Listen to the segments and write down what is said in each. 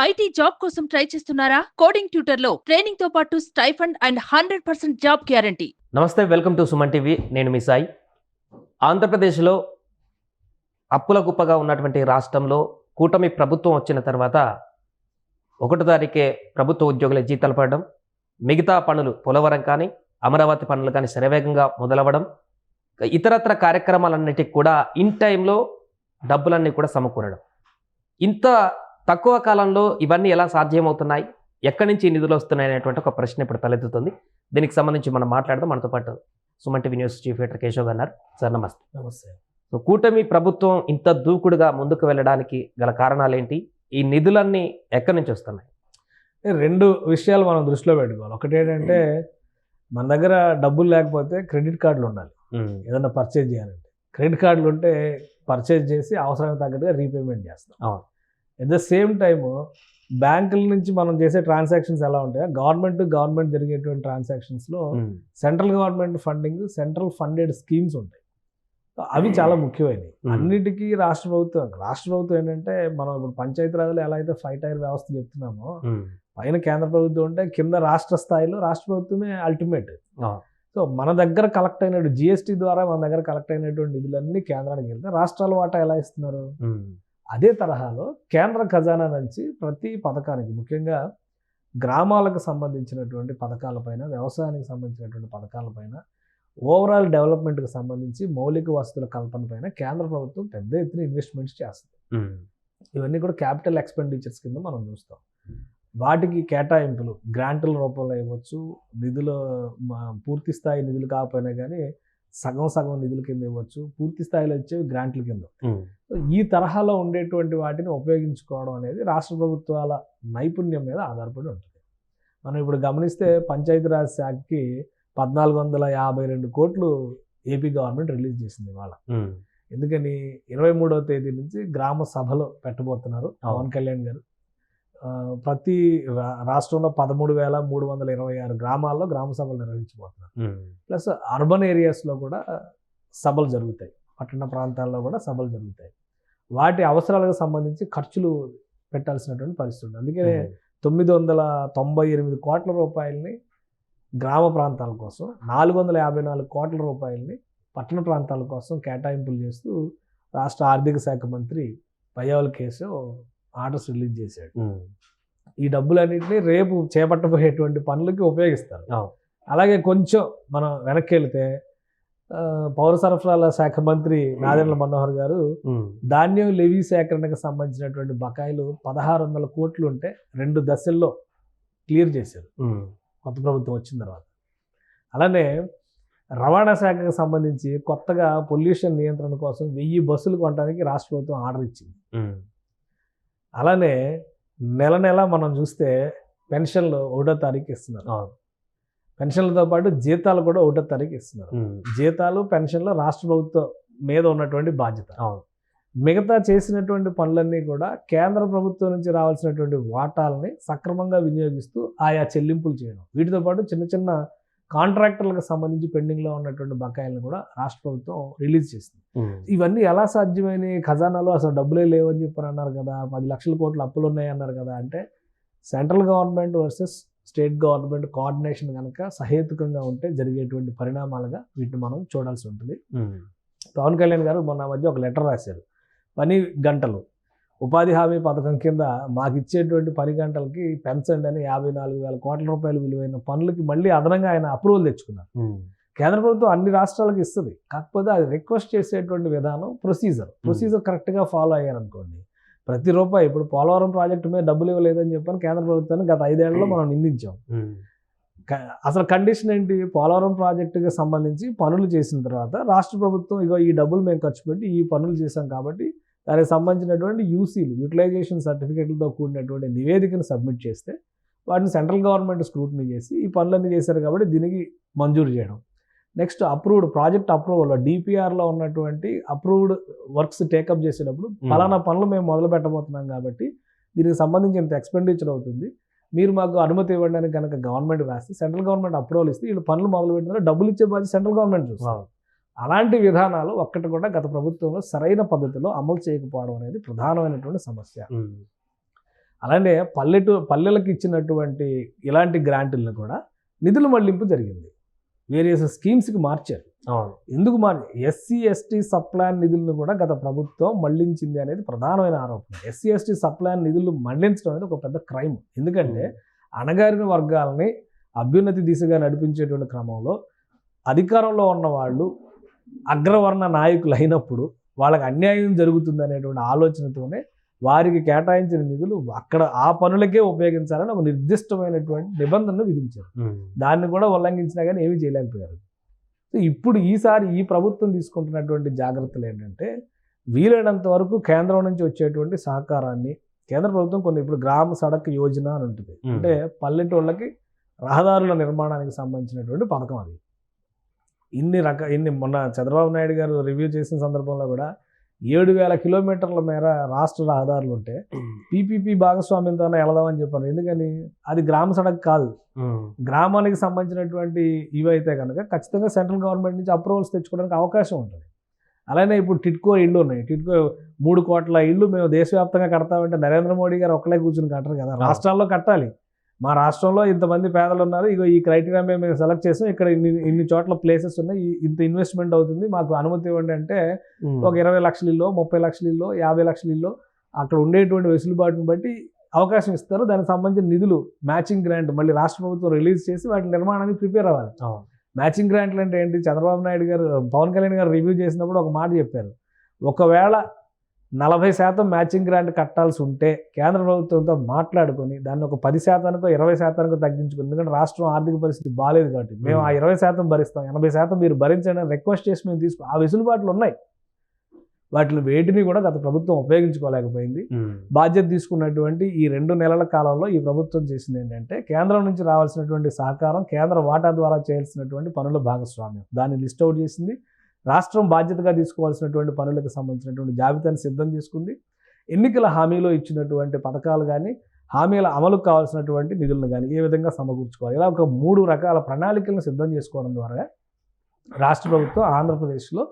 IT job కోసం try చేస్తున్నారా? Coding ట్యూటర్లో ట్రైనింగ్తో పాటు stipend and hundred percent job guarantee. నమస్తే వెల్కమ్ టు సుమన్ టీవీ. నేను మీ సాయి. ఆంధ్రప్రదేశ్లో అప్పుల కుప్పగా ఉన్నటువంటి రాష్ట్రంలో కూటమి ప్రభుత్వం వచ్చిన తర్వాత ఒకటో తారీఖే ప్రభుత్వ ఉద్యోగుల జీతాలు పడడం మిగతా పనులు పోలవరం కానీ అమరావతి పనులు కానీ శరవేగంగా మొదలవ్వడం ఇతరత్ర కార్యక్రమాలన్నిటికి కూడా ఇన్ టైంలో డబ్బులన్నీ కూడా సమకూరడం. ఇంత తక్కువ కాలంలో ఇవన్నీ ఎలా సాధ్యమవుతున్నాయి? ఎక్కడి నుంచి ఈ నిధులు వస్తున్నాయి అనేటువంటి ఒక ప్రశ్న ఇప్పుడు తలెత్తుతుంది. దీనికి సంబంధించి మనం మాట్లాడదాం. మనతో పాటు Suman TV news chief editor Keshav గారు ఉన్నారు. సార్ నమస్తే. నమస్తే. సో కూటమి ప్రభుత్వం ఇంత దూకుడుగా ముందుకు వెళ్ళడానికి గల కారణాలు ఏంటి ఈ నిధులన్నీ ఎక్కడి నుంచి వస్తున్నాయి? రెండు విషయాలు మనం దృష్టిలో పెట్టుకోవాలి. ఒకటి ఏంటంటే మన దగ్గర డబ్బులు లేకపోతే క్రెడిట్ కార్డులు ఉండాలి. ఏదైనా పర్చేజ్ చేయాలంటే. క్రెడిట్ కార్డులు ఉంటే పర్చేజ్ చేసి అవసరానికి తగ్గట్టుగా రీపేమెంట్ చేస్తాం. అవును. ఎట్ ద సేమ్ టైమ్ బ్యాంకుల నుంచి మనం చేసే ట్రాన్సాక్షన్స్ ఎలా ఉంటాయో? గవర్నమెంట్ గవర్నమెంట్ జరిగేటువంటి ట్రాన్సాక్షన్స్లో central government funding central funded schemes ఉంటాయి. అవి చాలా ముఖ్యమైనవి. Hmm. అన్నిటికీ రాష్ట్ర ప్రభుత్వం రాష్ట్ర ప్రభుత్వం ఏంటంటే మనం ఇప్పుడు పంచాయతీరాజ్లో ఎలా అయితే ఫైవ్ టైర్ వ్యవస్థ చెప్తున్నామో పైన కేంద్ర ప్రభుత్వం ఉంటే కింద రాష్ట్ర స్థాయిలో రాష్ట్ర ప్రభుత్వమే అల్టిమేట్. సో మన దగ్గర కలెక్ట్ అయినట్టు జిఎస్టీ ద్వారా మన దగ్గర కలెక్ట్ అయినటువంటి నిధులన్నీ కేంద్రానికి వెళ్తే రాష్ట్రాల వాటా ఎలా ఇస్తున్నారు? అదే తరహాలో కేంద్ర ఖజానా నుంచి ప్రతి పథకానికి ముఖ్యంగా గ్రామాలకు సంబంధించినటువంటి పథకాలపైన వ్యవసాయానికి సంబంధించినటువంటి పథకాలపైన ఓవరాల్ డెవలప్మెంట్కి సంబంధించి మౌలిక వసతుల కల్పన పైన కేంద్ర ప్రభుత్వం పెద్ద ఎత్తున ఇన్వెస్ట్మెంట్స్ చేస్తుంది. ఇవన్నీ కూడా క్యాపిటల్ ఎక్స్పెండిచర్స్ కింద మనం చూస్తాం. వాటికి కేటాయింపులు గ్రాంట్ల రూపంలో ఇవ్వచ్చు నిధులు పూర్తి స్థాయి నిధులు కాకపోయినా కానీ సగం సగం నిధుల కింద ఇవ్వచ్చు పూర్తి స్థాయిలో వచ్చేవి గ్రాంట్ల కింద. ఈ తరహాలో ఉండేటువంటి వాటిని ఉపయోగించుకోవడం అనేది రాష్ట్ర ప్రభుత్వాల నైపుణ్యం మీద ఆధారపడి ఉంటుంది. మనం ఇప్పుడు గమనిస్తే పంచాయతీరాజ్ శాఖకి పద్నాలుగు వందల యాభై రెండు కోట్లు ఏపీ గవర్నమెంట్ రిలీజ్ చేసింది ఇవాళ. ఎందుకని? ఇరవై మూడవ తేదీ నుంచి గ్రామ సభలు పెట్టబోతున్నారు. పవన్ కళ్యాణ్ గారు. ప్రతి రాష్ట్రంలో పదమూడు వేల మూడు వందల ఇరవై ఆరు గ్రామాల్లో గ్రామ సభలు నిర్వహించబోతున్నారు. ప్లస్ అర్బన్ ఏరియాస్లో కూడా సభలు జరుగుతాయి. పట్టణ ప్రాంతాల్లో కూడా సభలు జరుగుతాయి. వాటి అవసరాలకు సంబంధించి ఖర్చులు పెట్టాల్సినటువంటి పరిస్థితి ఉంది అందుకే తొమ్మిది వందల తొంభై ఎనిమిది కోట్ల రూపాయలని గ్రామ ప్రాంతాల కోసం నాలుగు వందల యాభై నాలుగు కోట్ల రూపాయలని పట్టణ ప్రాంతాల కోసం కేటాయింపులు చేస్తూ రాష్ట్ర ఆర్థిక శాఖ మంత్రి పయ్యావుల కేసు ఆర్డర్స్ రిలీజ్ చేశాడు. ఈ డబ్బులన్నింటినీ రేపు చేపట్టబోయేటువంటి పనులకి ఉపయోగిస్తారు. అలాగే కొంచెం మనం వెనక్కి వెళితే పౌర సరఫరాల శాఖ మంత్రి నాదెండ్ల మనోహర్ గారు ధాన్యం లెవీ సేకరణకు సంబంధించినటువంటి బకాయిలు పదహారు వందల కోట్లు ఉంటే రెండు దశల్లో క్లియర్ చేశారు. కొత్త ప్రభుత్వం వచ్చిన తర్వాత. అలానే రవాణా శాఖకు సంబంధించి కొత్తగా పొల్యూషన్ నియంత్రణ కోసం వెయ్యి బస్సులు కొనడానికి రాష్ట్ర ప్రభుత్వం ఆర్డర్ ఇచ్చింది. అలానే నెల నెల మనం చూస్తే పెన్షన్లు ఒకటో తారీఖు ఇస్తున్నారు. పెన్షన్లతో పాటు జీతాలు కూడా ఒకటో తారీఖు ఇస్తున్నారు. జీతాలు పెన్షన్లు రాష్ట్ర ప్రభుత్వం మీద ఉన్నటువంటి బాధ్యత. అవును. మిగతా చేసినటువంటి పనులన్నీ కూడా కేంద్ర ప్రభుత్వం నుంచి రావాల్సినటువంటి వాటాలని సక్రమంగా వినియోగిస్తూ ఆయా చెల్లింపులు చేయడం. వీటితో పాటు చిన్న చిన్న కాంట్రాక్టర్లకు సంబంధించి పెండింగ్లో ఉన్నటువంటి బకాయిలను కూడా రాష్ట్ర ప్రభుత్వం రిలీజ్ చేసింది. ఇవన్నీ ఎలా సాధ్యమైనవి ఖజానాలో అసలు డబ్బులే లేవని చెప్పని అన్నారు కదా పది లక్షల కోట్ల అప్పులు ఉన్నాయి అన్నారు కదా అంటే central government versus state government coordination కనుక సహేతుకంగా ఉంటే జరిగేటువంటి పరిణామాలుగా వీటిని మనం చూడాల్సి ఉంటుంది. పవన్ కళ్యాణ్ గారు మొన్న మధ్య ఒక లెటర్ రాశారు. పని గంటలు. ఉపాధి హామీ పథకం కింద మాకు ఇచ్చేటువంటి పని గంటలకి పెంచండి అని యాభై నాలుగు వేల కోట్ల రూపాయలు విలువైన పనులకి మళ్ళీ అదనంగా ఆయన అప్రూవల్ తెచ్చుకున్నారు. కేంద్ర ప్రభుత్వం అన్ని రాష్ట్రాలకు ఇస్తుంది. కాకపోతే అది రిక్వెస్ట్ చేసేటువంటి విధానం ప్రొసీజర్. ప్రొసీజర్ కరెక్ట్గా ఫాలో అయ్యారనుకోండి ప్రతి రూపాయి ఇప్పుడు పోలవరం ప్రాజెక్టు మీద డబ్బులు ఇవ్వలేదని చెప్పని కేంద్ర ప్రభుత్వాన్ని గత ఐదేళ్ళలో మనం నిందించాం. అసలు కండిషన్ ఏంటి? పోలవరం ప్రాజెక్టుకి సంబంధించి పనులు చేసిన తర్వాత రాష్ట్ర ప్రభుత్వం ఇగో ఈ డబ్బులు మేము ఖర్చు పెట్టి ఈ పనులు చేశాం కాబట్టి దానికి సంబంధించినటువంటి యూసీలు యూటిలైజేషన్ సర్టిఫికెట్లతో కూడినటువంటి నివేదికను సబ్మిట్ చేస్తే వాటిని సెంట్రల్ గవర్నమెంట్ స్క్రూటినీ చేసి ఈ పనులన్నీ చేశారు కాబట్టి దీనికి మంజూరు చేయడం. నెక్స్ట్ అప్రూవ్డ్ ప్రాజెక్ట్ అప్రూవల్ డిపిఆర్లో ఉన్నటువంటి అప్రూవ్డ్ వర్క్స్ టేకప్ చేసేటప్పుడు ఫలానా పనులు మేము మొదలు పెట్టబోతున్నాం కాబట్టి దీనికి సంబంధించి ఇంత ఎక్స్పెండిచర్ అవుతుంది. మీరు మాకు అనుమతి ఇవ్వడానికి కనుక గవర్నమెంట్ వేస్తే సెంట్రల్ గవర్నమెంట్ అప్రూవల్ ఇస్తే వీళ్ళు పనులు మొదలు పెట్టిన డబ్బులు ఇచ్చే బాధ్యత సెంట్రల్ గవర్నమెంట్ చూస్తారు అలాంటి విధానాలు ఒక్కటి కూడా గత ప్రభుత్వంలో సరైన పద్ధతిలో అమలు చేయకపోవడం అనేది ప్రధానమైనటువంటి సమస్య. అలానే పల్లెటూ పల్లెలకు ఇచ్చినటువంటి ఇలాంటి గ్రాంట్లను కూడా నిధుల మళ్ళింపు జరిగింది. వేరియస్ స్కీమ్స్కి మార్చారు. అవును. ఎందుకు మార్ ఎస్సీ ఎస్టీ సప్లాన్ నిధులను కూడా గత ప్రభుత్వం మళ్ళించింది అనేది ప్రధానమైన ఆరోపణ. ఎస్సీ ఎస్టీ సప్లాన్ నిధులు మళ్ళించడం అనేది ఒక పెద్ద క్రైమ్. ఎందుకంటే అణగారిన వర్గాలని అభ్యున్నతి దిశగా నడిపించేటువంటి క్రమంలో అధికారంలో ఉన్న వాళ్ళు అగ్రవర్ణ నాయకులు అయినప్పుడు వాళ్ళకి అన్యాయం జరుగుతుంది అనేటువంటి ఆలోచనతోనే వారికి కేటాయించిన నిధులు అక్కడ ఆ పనులకే ఉపయోగించాలని ఒక నిర్దిష్టమైనటువంటి నిబంధనలు విధించారు. దాన్ని కూడా ఉల్లంఘించినా కానీ ఏమీ చేయలేకపోయారు సో ఇప్పుడు ఈసారి ఈ ప్రభుత్వం తీసుకుంటున్నటువంటి జాగ్రత్తలు ఏంటంటే వీలైనంత వరకు కేంద్రం నుంచి వచ్చేటువంటి సహకారాన్ని కేంద్ర ప్రభుత్వం కొన్ని ఇప్పుడు గ్రామ సడక్ యోజన అని ఉంటుంది. అంటే పల్లెటూళ్ళకి రహదారుల నిర్మాణానికి సంబంధించినటువంటి పథకం అది ఇన్ని రక ఇన్ని మొన్న చంద్రబాబు నాయుడు గారు రివ్యూ చేసిన సందర్భంలో కూడా ఏడు వేల కిలోమీటర్ల మేర రాష్ట్ర రహదారులు ఉంటే పీపీపీ భాగస్వామ్యంతోనే వెళదామని చెప్పారు. ఎందుకని? అది గ్రామ సడక్ కాదు. గ్రామానికి సంబంధించినటువంటి ఇవైతే కనుక ఖచ్చితంగా సెంట్రల్ గవర్నమెంట్ నుంచి అప్రూవల్స్ తెచ్చుకోవడానికి అవకాశం ఉంటుంది. అలానే ఇప్పుడు టిట్కో ఇళ్ళు ఉన్నాయి. టిట్కో మూడు కోట్ల ఇళ్ళు మేము దేశవ్యాప్తంగా కడతామంటే నరేంద్ర మోడీ గారు ఒక్కలే కూర్చుని కట్టరు కదా. రాష్ట్రాల్లో కట్టాలి. మా రాష్ట్రంలో ఇంతమంది పేదలు ఉన్నారు ఇగో ఈ క్రైటీరియా మేము మేము సెలెక్ట్ చేసాం. ఇక్కడ ఇన్ని ఇన్ని చోట్ల ప్లేసెస్ ఉన్నాయి. ఇంత ఇన్వెస్ట్మెంట్ అవుతుంది. మాకు అనుమతి ఇవ్వండి అంటే. ఒక ఇరవై లక్షల ఇల్లు ముప్పై లక్షల ఇల్లు యాభై లక్షల ఇల్లు అక్కడ ఉండేటువంటి వెసులుబాటుని బట్టి అవకాశం ఇస్తారు. దానికి సంబంధించిన నిధులు మ్యాచింగ్ గ్రాంట్ మళ్ళీ రాష్ట్ర ప్రభుత్వం రిలీజ్ చేసి వాటి నిర్మాణానికి ప్రిపేర్ అవ్వాలి. మ్యాచింగ్ గ్రాంట్లు అంటే ఏంటి? చంద్రబాబు నాయుడు గారు పవన్ కళ్యాణ్ గారు రివ్యూ చేసినప్పుడు ఒక మాట చెప్పారు. ఒకవేళ నలభై శాతం మ్యాచింగ్ గ్రాంట్ కట్టాల్సి ఉంటే కేంద్ర ప్రభుత్వంతో మాట్లాడుకొని దాన్ని ఒక పది శాతానికో ఇరవై శాతానికో తగ్గించుకుని. ఎందుకంటే రాష్ట్రం ఆర్థిక పరిస్థితి బాగాలేదు కాబట్టి. మేము ఆ ఇరవై శాతం భరిస్తాం. ఎనభై శాతం మీరు భరించండి అని రిక్వెస్ట్ చేసి మేము తీసుకు ఆ వెసులుబాట్లు ఉన్నాయి. వాటిని వేటిని కూడా గత ప్రభుత్వం ఉపయోగించుకోలేకపోయింది. బాధ్యత తీసుకున్నటువంటి ఈ రెండు నెలల కాలంలో ఈ ప్రభుత్వం చేసింది ఏంటంటే కేంద్రం నుంచి రావాల్సినటువంటి సహకారం కేంద్ర వాటా ద్వారా చేయాల్సినటువంటి పనుల భాగస్వామ్యం. దాన్ని లిస్ట్ అవుట్ చేసింది రాష్ట్రం బాధ్యతగా తీసుకోవాల్సినటువంటి పనులకు సంబంధించినటువంటి జాబితాను సిద్ధం చేసుకుంది. ఎన్నికల హామీలో ఇచ్చినటువంటి పథకాలు కానీ హామీల అమలుకు కావాల్సినటువంటి నిధులను కానీ ఏ విధంగా సమకూర్చుకోవాలి? ఇలా ఒక మూడు రకాల ప్రణాళికలను సిద్ధం చేసుకోవడం ద్వారా రాష్ట్ర ప్రభుత్వం ఆంధ్రప్రదేశ్లో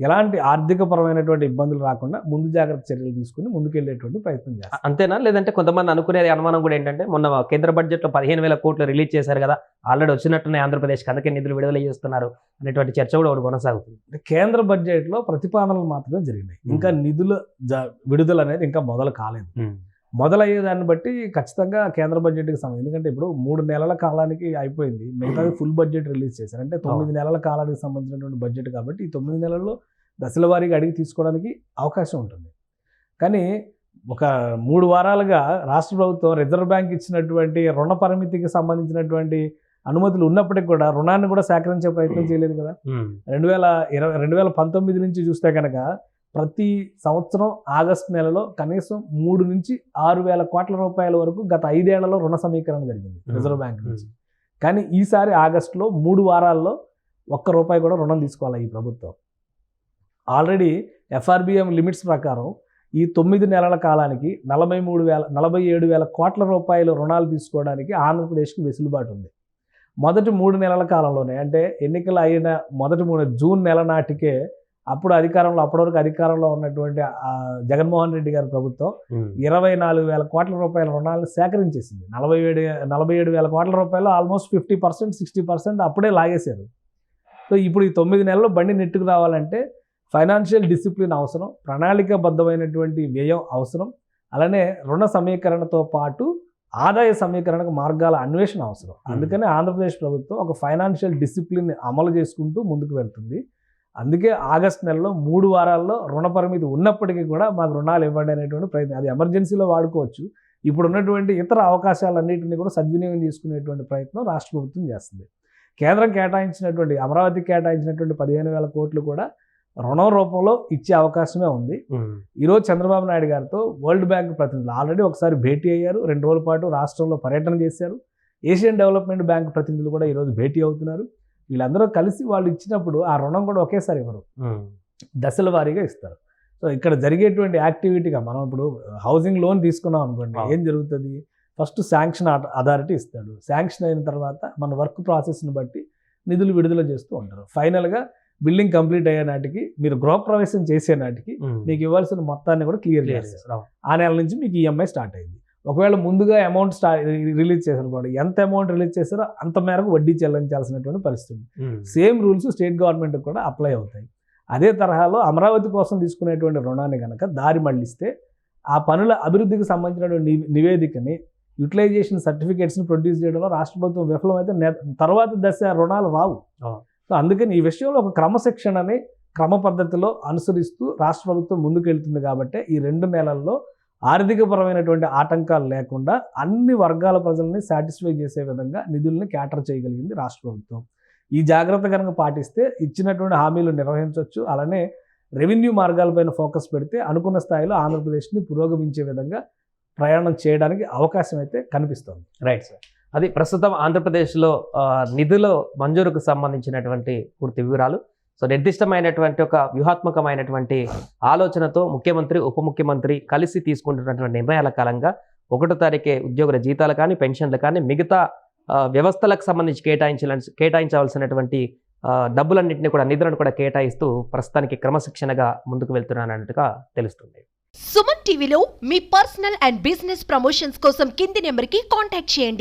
ఎలాంటి ఆర్థికపరమైనటువంటి ఇబ్బందులు రాకుండా ముందు జాగ్రత్త చర్యలు తీసుకుని ముందుకెళ్ళేటువంటి ప్రయత్నం చేస్తారు అంతేనా? లేదంటే కొంతమంది అనుకునేది అనుమానం కూడా ఏంటంటే మొన్న కేంద్ర బడ్జెట్లో పదిహేను వేల కోట్లు రిలీజ్ చేశారు కదా ఆల్రెడీ వచ్చినట్టున్నాయి ఆంధ్రప్రదేశ్కి అందుకే నిధులు విడుదల చేస్తున్నారు అనేటువంటి చర్చ కూడా ఒకటి కొనసాగుతుంది. అంటే కేంద్ర బడ్జెట్లో ప్రతిపాదనలు మాత్రమే జరిగినాయి. ఇంకా నిధుల జ- విడుదల అనేది ఇంకా మొదలు కాలేదు. మొదలయ్యే దాన్ని బట్టి ఖచ్చితంగా కేంద్ర బడ్జెట్కి సంబంధించి ఎందుకంటే ఇప్పుడు మూడు నెలల కాలానికి అయిపోయింది. మిగతాది ఫుల్ బడ్జెట్ రిలీజ్ చేశారు. అంటే తొమ్మిది నెలల కాలానికి సంబంధించినటువంటి బడ్జెట్ కాబట్టి ఈ తొమ్మిది నెలల్లో దశల వారీగా అడిగి తీసుకోవడానికి అవకాశం ఉంటుంది. కానీ ఒక మూడు వారాలుగా రాష్ట్ర ప్రభుత్వం రిజర్వ్ బ్యాంక్ ఇచ్చినటువంటి రుణ పరిమితికి సంబంధించినటువంటి అనుమతులు ఉన్నప్పటికీ కూడా రుణాన్ని కూడా సేకరించే ప్రయత్నం చేయలేదు కదా. రెండు వేల ఇరవై రెండు వేల పంతొమ్మిది నుంచి చూస్తే కనుక ప్రతి సంవత్సరం ఆగస్టు నెలలో కనీసం మూడు నుంచి ఆరు వేల కోట్ల రూపాయల వరకు గత ఐదేళ్ళలో రుణ సమీకరణ జరిగింది రిజర్వ్ బ్యాంక్ నుంచి. కానీ ఈసారి ఆగస్టులో మూడు వారాల్లో ఒక్క రూపాయి కూడా రుణం తీసుకోవాలి ఈ ప్రభుత్వం? ఆల్రెడీ ఎఫ్ఆర్బిఎం లిమిట్స్ ప్రకారం ఈ తొమ్మిది నెలల కాలానికి నలభై మూడు వేల నలభై ఏడు వేల కోట్ల రూపాయల రుణాలు తీసుకోవడానికి ఆంధ్రప్రదేశ్కి వెసులుబాటు ఉంది. మొదటి మూడు నెలల కాలంలోనే అంటే ఎన్నికలు అయిన మొదటి మూడు జూన్ నెల నాటికే అప్పుడు అధికారంలో అప్పటి వరకు అధికారంలో ఉన్నటువంటి జగన్మోహన్ రెడ్డి గారి ప్రభుత్వం ఇరవై నాలుగు వేల కోట్ల రూపాయల రుణాలను సేకరించేసింది. నలభై ఏడు నలభై ఏడు వేల కోట్ల రూపాయలు almost fifty percent sixty percent అప్పుడే లాగేశారు. సో ఇప్పుడు ఈ తొమ్మిది నెలలు బండి నెట్టుకు రావాలంటే ఫైనాన్షియల్ డిసిప్లిన్ అవసరం ప్రణాళికాబద్ధమైనటువంటి వ్యయం అవసరం అలానే రుణ సమీకరణతో పాటు ఆదాయ సమీకరణకు మార్గాల అన్వేషణ అవసరం. అందుకనే ఆంధ్రప్రదేశ్ ప్రభుత్వం ఒక ఫైనాన్షియల్ డిసిప్లిన్ అమలు చేసుకుంటూ ముందుకు వెళ్తుంది. అందుకే ఆగస్ట్ నెలలో మూడు వారాల్లో రుణ పరిమితి ఉన్నప్పటికీ కూడా మాకు రుణాలు ఇవ్వండి అనేటువంటి ప్రయత్నం. అది ఎమర్జెన్సీలో వాడుకోవచ్చు. ఇప్పుడు ఉన్నటువంటి ఇతర అవకాశాలన్నింటినీ కూడా సద్వినియోగం చేసుకునేటువంటి ప్రయత్నం రాష్ట్ర ప్రభుత్వం చేస్తుంది. కేంద్రం కేటాయించినటువంటి అమరావతికి కేటాయించినటువంటి పదిహేను వేల కోట్లు కూడా రుణం రూపంలో ఇచ్చే అవకాశమే ఉంది. ఈరోజు చంద్రబాబు నాయుడు గారితో వరల్డ్ బ్యాంక్ ప్రతినిధులు ఆల్రెడీ ఒకసారి భేటీ అయ్యారు. రెండు రోజుల పాటు రాష్ట్రంలో పర్యటన చేశారు. ఏషియన్ డెవలప్మెంట్ బ్యాంక్ ప్రతినిధులు కూడా ఈరోజు భేటీ అవుతున్నారు. వీళ్ళందరూ కలిసి వాళ్ళు ఇచ్చినప్పుడు ఆ రుణం కూడా ఒకేసారి ఇవ్వరు దశల వారీగా ఇస్తారు. సో ఇక్కడ జరిగేటువంటి యాక్టివిటీగా మనం ఇప్పుడు హౌసింగ్ లోన్ తీసుకున్నాం అనుకోండి. ఏం జరుగుతుంది? ఫస్ట్ శాంక్షన్ అథారిటీ ఇస్తాడు. శాంక్షన్ అయిన తర్వాత మన వర్క్ ప్రాసెస్ని బట్టి నిధులు విడుదల చేస్తూ ఉంటారు. ఫైనల్గా బిల్డింగ్ కంప్లీట్ అయ్యే నాటికి మీరు గృహప్రవేశం చేసే నాటికి మీకు ఇవ్వాల్సిన మొత్తాన్ని కూడా క్లియర్ చేస్తారు. ఆ నెల నుంచి మీకు ఈఎంఐ స్టార్ట్ అయింది. ఒకవేళ ముందుగా అమౌంట్ స్టా రిలీజ్ చేశారు కూడా ఎంత అమౌంట్ రిలీజ్ చేశారో అంత మేరకు వడ్డీ చెల్లించాల్సినటువంటి పరిస్థితి. సేమ్ రూల్స్ స్టేట్ గవర్నమెంట్ కూడా అప్లై అవుతాయి అదే తరహాలో అమరావతి కోసం తీసుకునేటువంటి రుణాన్ని కనుక దారి మళ్ళిస్తే ఆ పనుల అభివృద్ధికి సంబంధించినటువంటి నివేదికని యూటిలైజేషన్ సర్టిఫికేట్స్ని ప్రొడ్యూస్ చేయడంలో రాష్ట్ర ప్రభుత్వం విఫలమైతే తర్వాత దశ రుణాలు రావు. సో అందుకని ఈ విషయంలో ఒక క్రమశిక్షణని క్రమ పద్ధతిలో అనుసరిస్తూ రాష్ట్ర ప్రభుత్వం ముందుకెళ్తుంది కాబట్టి ఈ రెండు నెలల్లో ఆర్థికపరమైనటువంటి ఆటంకాలు లేకుండా అన్ని వర్గాల ప్రజల్ని సాటిస్ఫై చేసే విధంగా నిధుల్ని క్యాటర్ చేయగలిగింది రాష్ట్ర ప్రభుత్వం. ఈ జాగ్రత్త కనుక పాటిస్తే ఇచ్చినటువంటి హామీలు నిర్వహించవచ్చు అలానే రెవెన్యూ మార్గాలపైన ఫోకస్ పెడితే అనుకున్న స్థాయిలో ఆంధ్రప్రదేశ్ని పురోగమించే విధంగా ప్రయాణం చేయడానికి అవకాశం అయితే కనిపిస్తుంది. రైట్ సార్ అది ప్రస్తుతం ఆంధ్రప్రదేశ్లో నిధుల మంజూరుకు సంబంధించినటువంటి పూర్తి వివరాలు. సో నిర్దిష్టమైనటువంటి ఒక వ్యూహాత్మకమైనటువంటి ఆలోచనతో ముఖ్యమంత్రి ఉప ముఖ్యమంత్రి కలిసి తీసుకుంటున్నటువంటి నిర్ణయాల కాలంగా ఒకటో తారీఖే ఉద్యోగుల జీతాలు కానీ పెన్షన్లు కానీ మిగతా వ్యవస్థలకు సంబంధించి కేటాయించాల కేటాయించవలసినటువంటి డబ్బులన్నింటినీ కూడా నిధులను కూడా కేటాయిస్తూ ప్రస్తుతానికి క్రమశిక్షణగా ముందుకు వెళ్తున్నానన్నట్టుగా తెలుస్తుంది. సుమన్ టీవీలో మీ పర్సనల్ అండ్ బిజినెస్ ప్రమోషన్స్ కోసం కింది నెంబర్కి కాంటాక్ట్ చేయండి.